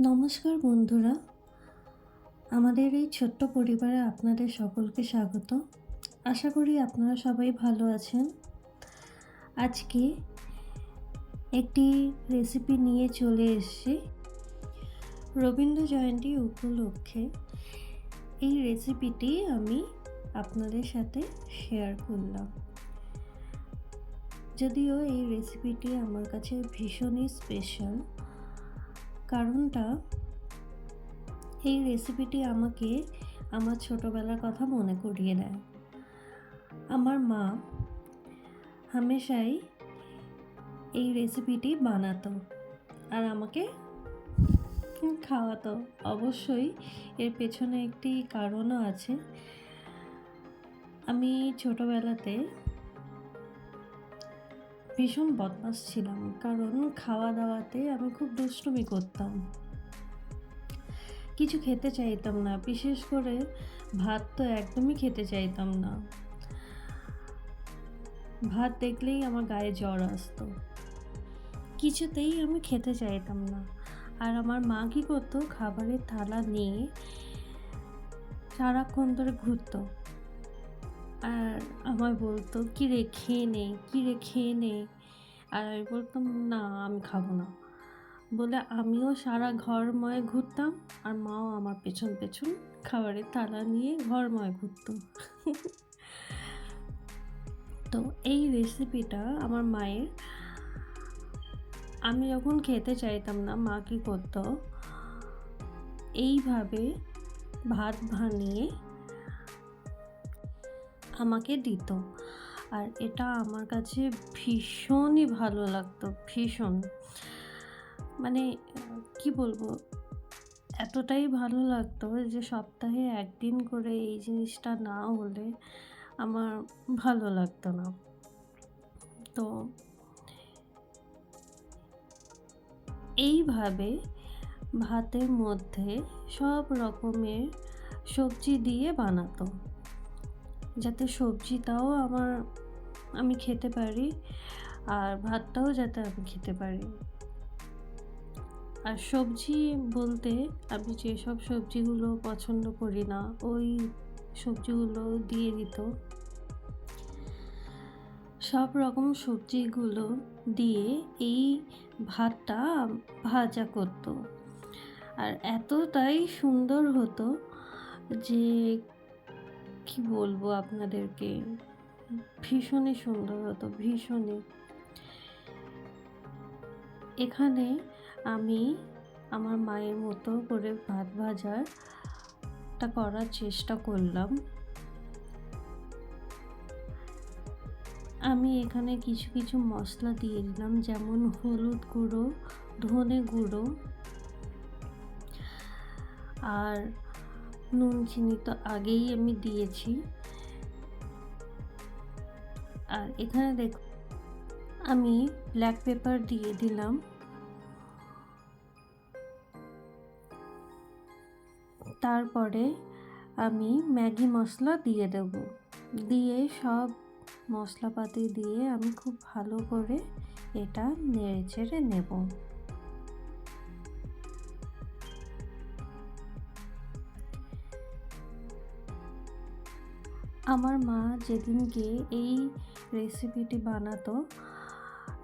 নমস্কার বন্ধুরা। আমাদের এই ছোট্ট পরিবারে আপনাদের সকলকে স্বাগত। আশা করি আপনারা সবাই ভালো আছেন। আজকে একটি রেসিপি নিয়ে চলে এসেছি। রবীন্দ্র জয়ন্তী উপলক্ষে এই রেসিপিটি আমি আপনাদের সাথে শেয়ার করলাম। যদিও এই রেসিপিটি আমার কাছে ভীষণই স্পেশাল কারণটা এই রেসিপিটি আমাকে আমার ছোটোবেলার কথা মনে করিয়ে দেয়। আমার মা হামেশাই এই রেসিপিটি বানাতো আর আমাকে খাওয়াতো। অবশ্যই এর পেছনে একটি কারণও আছে। আমি ছোটোবেলাতে ভীষণ বদমাস ছিলাম, কারণ খাওয়া দাওয়াতে আমি খুব দুষ্টুমি করতাম। কিছু খেতে চাইতাম না, বিশেষ করে ভাত তো একদমই খেতে চাইতাম না। ভাত দেখলেই আমার গায়ে জ্বর আসতো। কিছুতেই আমি খেতে চাইতাম না। আর আমার মা কী করতো, খাবারের থালা নিয়ে সারাক্ষণ ধরে ঘুরতো। আর আমায় বলতো, কী রে, খেয়ে নে, কী রে, খেয়ে নে। আর আমি বলতাম, না, আমি খাব না। বলে আমিও সারা ঘরময় ঘুরতাম আর মাও আমার পেছন পেছন খাবারের তালা নিয়ে ঘরময় ঘুরতো। তো এই রেসিপিটা আমার মায়ের। আমি যখন খেতে চাইতাম না, মা কী করতো? এইভাবে ভাত বানিয়ে আমাকে দিত। আর এটা আমার কাছে ভীষণই ভালো লাগতো, ভীষণ। মানে কি বলব? এতটাই ভালো লাগতো যে সপ্তাহে একদিন করে এই জিনিসটা না হলে আমার ভালো লাগতো না। তো এইভাবে ভাতের মধ্যে সব রকমের সবজি দিয়ে বানাতো। যাতে সবজিটাও আমার, আমি খেতে পারি আর ভাতটাও যাতে আমি খেতে পারি। আর সবজি বলতে আমি যেসব সবজিগুলো পছন্দ করি না, ওই সবজিগুলো দিয়ে দিত। সব রকম সবজিগুলো দিয়ে এই ভাতটা ভাজা করতো। আর এতটাই সুন্দর হতো যে কি বলব আপনাদেরকে? ভীষণই সুন্দর হতো, ভীষণই। এখানে আমি আমার মায়ের মতো করে ভাত ভাজারটা করার চেষ্টা করলাম। আমি এখানে কিছু কিছু মশলা দিয়ে দিলাম, যেমন হলুদ গুঁড়ো, ধনে গুঁড়ো। আর নুন চিনি তো আগেই আমি দিয়েছি। আর এখানে দেখ, আমি ব্ল্যাক পেপার দিয়ে দিলাম। তারপরে আমি ম্যাগি মশলা দিয়ে দেব। দিয়ে সব মশলাপাতি দিয়ে আমি খুব ভালো করে এটা নেড়ে চেড়ে নেব। আমার মা যেদিনকে এই রেসিপিটি বানাতো,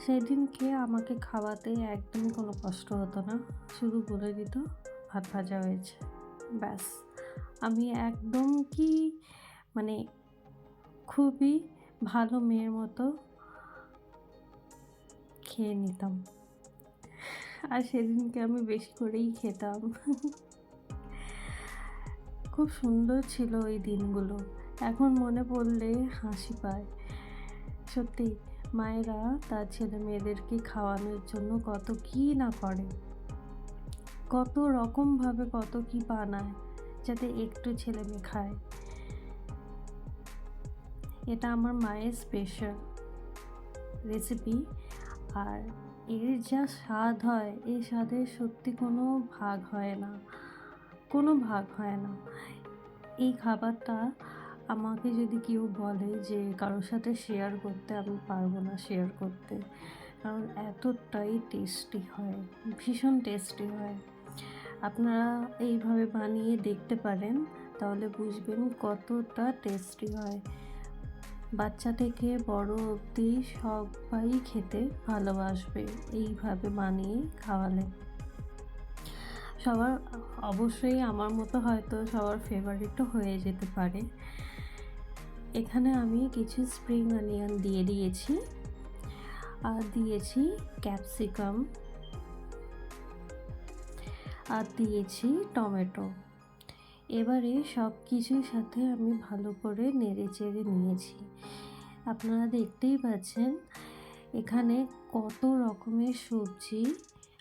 সেদিনকে আমাকে খাওয়াতে একদমই কোনো কষ্ট হতো না। শুধু বলে দিত, ভাত ভাজা হয়েছে। ব্যাস। আমি একদম কি মানে খুবই ভালো মেয়ের মতো খেয়ে নিতাম। আর সেদিনকে আমি বেশি করেই খেতাম। খুব সুন্দর ছিল ওই দিনগুলো। এখন মনে পড়লে হাসি পায়। সত্যি, মায়েরা তার ছেলে মেয়েদেরকে খাওয়ানোর জন্য কত কী না করে। কত রকমভাবে কত কি বানায় যাতে একটু ছেলে মেয়ে খায়। এটা আমার মায়ের স্পেশাল রেসিপি আর এর যা স্বাদ হয়, এই স্বাদের সত্যি কোনো ভাগ হয় না। কোনো ভাগ হয় না। এই খাবারটা আমাকে যদি কেউ বলে যে কারোর সাথে শেয়ার করতে আমি পারব না শেয়ার করতে, কারণ এতটাই টেস্টি হয়, ভীষণ টেস্টি হয়। আপনারা এইভাবে বানিয়ে দেখতে পারেন, তাহলে বুঝবেন কতটা টেস্টি হয়। বাচ্চা থেকে বড় অবধি সবাই খেতে ভালোবাসবে এইভাবে বানিয়ে খাওয়ালে। সবার, অবশ্যই আমার মতো হয়তো সবার ফেভারিটও হয়ে যেতে পারে। এখানে আমি কিছু স্প্রিং অনিয়ন দিয়ে দিয়েছি। আর দিয়েছি ক্যাপসিকাম আর দিয়েছি টমেটো। এবারে সব কিছুর সাথে আমি ভালো করে নেড়ে চেড়ে নিয়েছি। আপনারা দেখতেই পাচ্ছেন, এখানে কত রকমের সবজি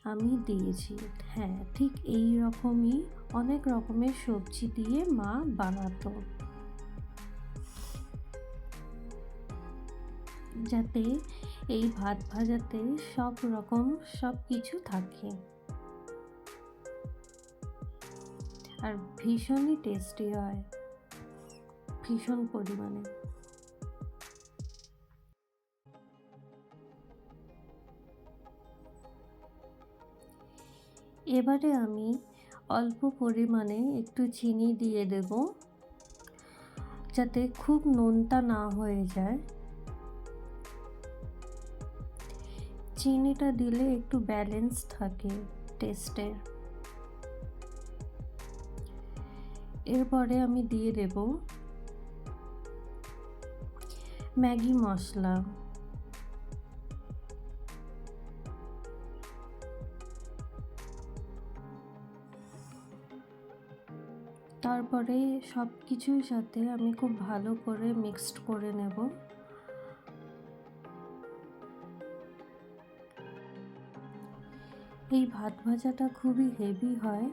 আমি দিয়েছি। হ্যাঁ ঠিক এই রকমই অনেক রকমের সবজি দিয়ে মা বানাতো। যাতে এই ভাত ভাজাতে সব রকম সব কিছু থাকে। আর ভীষণই টেস্টি হয়। ভীষণ পরিমাণে। এবারে আমি অল্প পরিমাণে একটু চিনি দিয়ে দেব, যাতে খুব নোনতা না হয়ে যায়। চিনিটা দিলে একটু ব্যালেন্স থাকে টেস্টের এরপরে আমি দিয়ে দেব ম্যাগি মশলা। তারপরে সব কিছুর সাথে আমি খুব ভালো করে মিক্সড করে নেব। এই ভাত ভাজাটা খুবই হেভি হয়।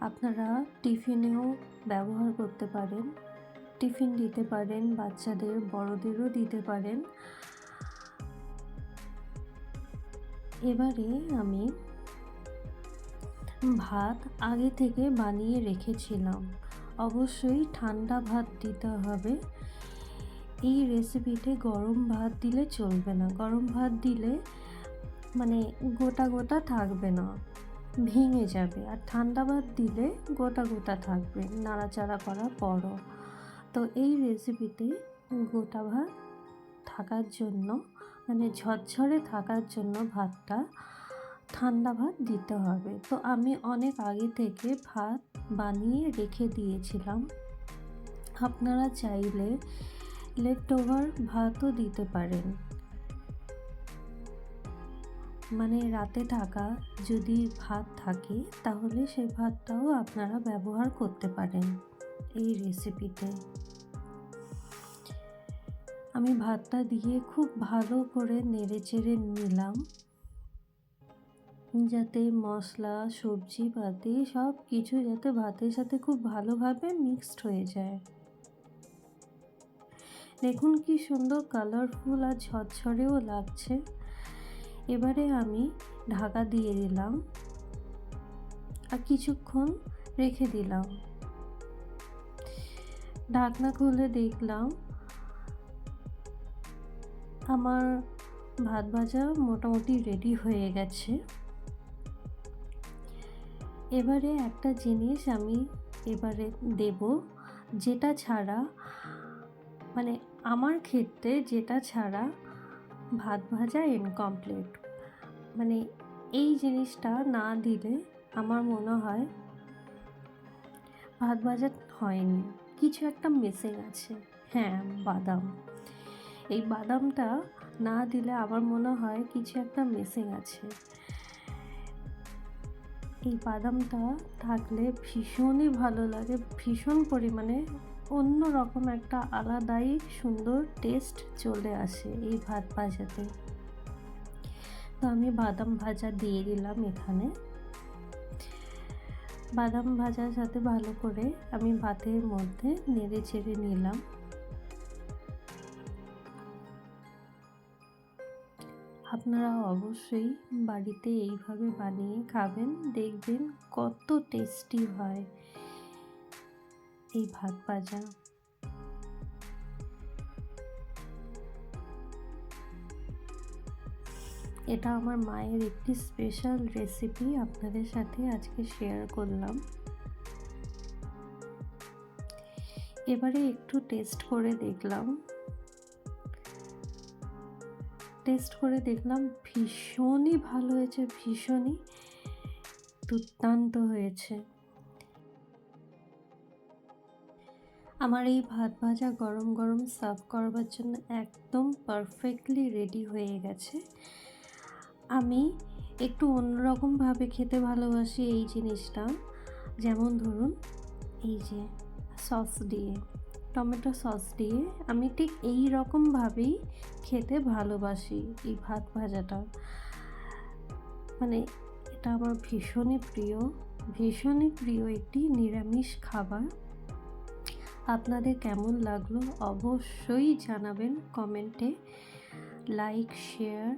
আপনারা টিফিনেও ব্যবহার করতে পারেন। টিফিন দিতে পারেন, বাচ্চাদের, বড়দেরও দিতে পারেন। এবারে আমি ভাত আগে থেকে বানিয়ে রেখেছিলাম। অবশ্যই ঠান্ডা ভাত দিতে হবে। এই রেসিপিতে গরম ভাত দিলে চলবে না। গরম ভাত দিলে মানে গোটা গোটা থাকবে না, ভেঙে যাবে। আর ঠান্ডা ভাত দিলে গোটা গোটা থাকবে নাড়াচাড়া করার পরও। তো এই রেসিপিতে গোটা ভাত থাকার জন্য মানে ঝরঝরে থাকার জন্য ভাতটা ঠান্ডা ভাত দিতে হবে। তো আমি অনেক আগে থেকে ভাত বানিয়ে রেখে দিয়েছিলাম। আপনারা চাইলে লেফট ওভার ভাতও দিতে পারেন। মানে রাতে থাকা যদি ভাত থাকে, তাহলে সেই ভাতটাও আপনারা ব্যবহার করতে পারেন এই রেসিপিতে আমি ভাতটা দিয়ে খুব ভালো করে নেড়ে চেড়ে নিলাম। যাতে মশলা, সবজি পাতি সব কিছু যাতে ভাতের সাথে খুব ভালোভাবে মিক্সড হয়ে যায়। দেখুন কি সুন্দর কালারফুল আর ঝরঝরেও লাগছে। এবারে আমি ঢাকা দিয়ে দিলাম আর কিছুক্ষণ রেখে দিলাম। ঢাকনা খুলে দেখলাম আমার ভাত ভাজা মোটামুটি রেডি হয়ে গেছে। এবারে একটা জিনিস আমি এবারে দেব, যেটা ছাড়া মানে আমার ক্ষেত্রে যেটা ছাড়া ভাত ভাজা ইনকমপ্লিট মানে এই জিনিসটা না দিলে আমার মনে হয় ভাত ভাজা হয়নি। কিছু একটা মিসিং আছে। হ্যাঁ বাদাম। এই বাদামটা না দিলে আমার মনে হয় কিছু একটা মিসিং আছে। এই বাদামটা থাকলে ভীষণই ভালো লাগে, ভীষণ পরিমাণে অন্য রকম একটা আলাদাই সুন্দর টেস্ট চলে আসে এই ভাত ভাজাতে। তো আমি বাদাম ভাজা দিয়ে দিলাম এখানে। বাদাম ভাজার সাথে ভালো করে আমি ভাতের মধ্যে নেড়ে চেড়ে নিলাম। আপনারা অবশ্যই বাড়িতে এইভাবে বানিয়ে খাবেন, দেখবেন কত টেস্টি হয়। এই ভাত ভাজা এটা আমার মায়ের একটি স্পেশাল রেসিপি আপনাদের সাথে আজকে শেয়ার করলাম। এবারে একটু টেস্ট করে দেখলাম। টেস্ট করে দেখলাম, ভীষণই ভালো হয়েছে, ভীষণই দুর্দান্ত হয়েছে। আমার এই ভাত ভাজা গরম গরম সার্ভ করবার জন্য একদম পারফেক্টলি রেডি হয়ে গেছে। আমি একটু অন্যরকমভাবে খেতে ভালোবাসি এই জিনিসটা। যেমন ধরুন, এই যে সস দিয়ে, টমেটো সস দিয়ে আমি ঠিক এই রকমভাবেই খেতে ভালোবাসি এই ভাত ভাজাটা। মানে এটা আমার ভীষণই প্রিয় ভীষণই প্রিয় একটি নিরামিষ খাবার। আপনাদের কেমন লাগল অবশ্যই জানাবেন কমেন্টে। লাইক, শেয়ার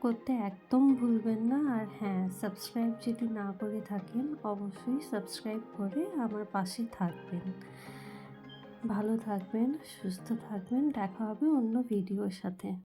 করতে একদম ভুলবেন না। আর হ্যাঁ সাবস্ক্রাইব যদি না করে থাকেন, অবশ্যই সাবস্ক্রাইব করে আমার পাশে থাকবেন। ভালো থাকবেন, সুস্থ থাকবেন। দেখা হবে অন্য ভিডিওর সাথে।